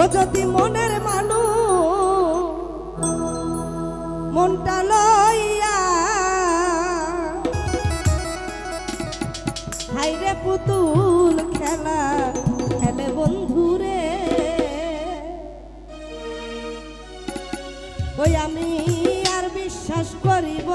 ও যদি মনের মানু মনটা লইয়া। হাইরে পুতুল খেলা, খেলে বন্ধুরে ওই আমি আর বিশ্বাস করিব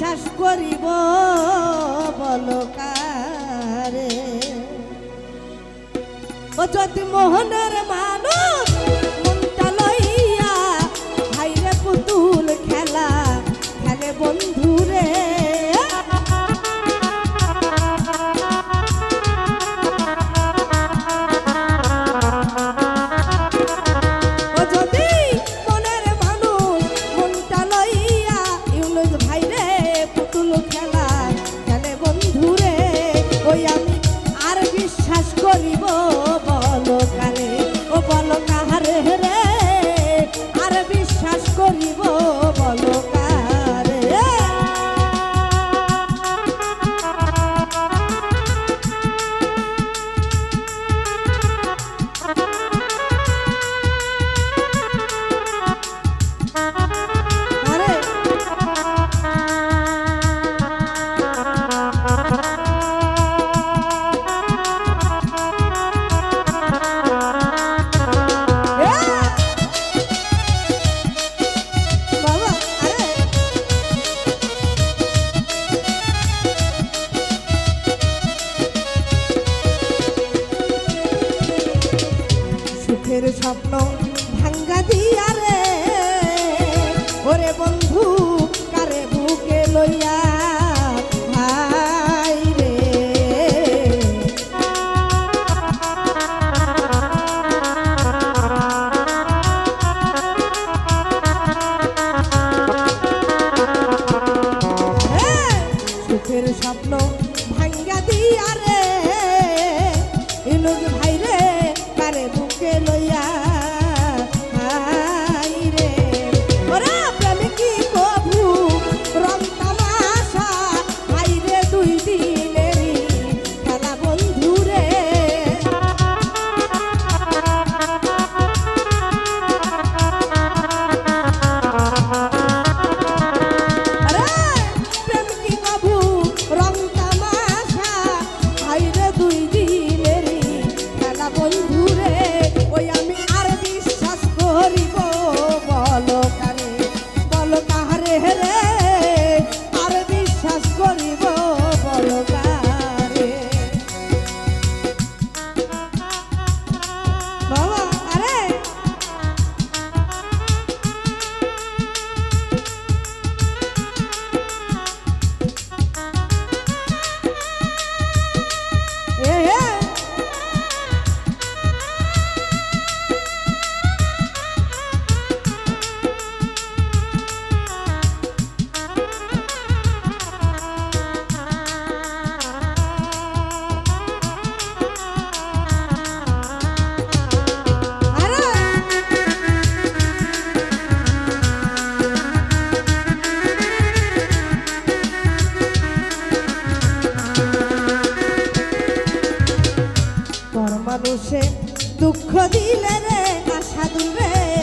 বিশ্বাস করিব বলকারে। ও যদি মোহনের মানুষ ওই আমি স্বপ্ন ভাঙ্গা দিয়া রে। ওরে বন্ধু, কারে বুকে লইয়া সুখের স্বপ্ন ভাঙ্গা দিয়া রে। ইনুজ ভাই মানুষে দুঃখ দিলে রে আশা দূরে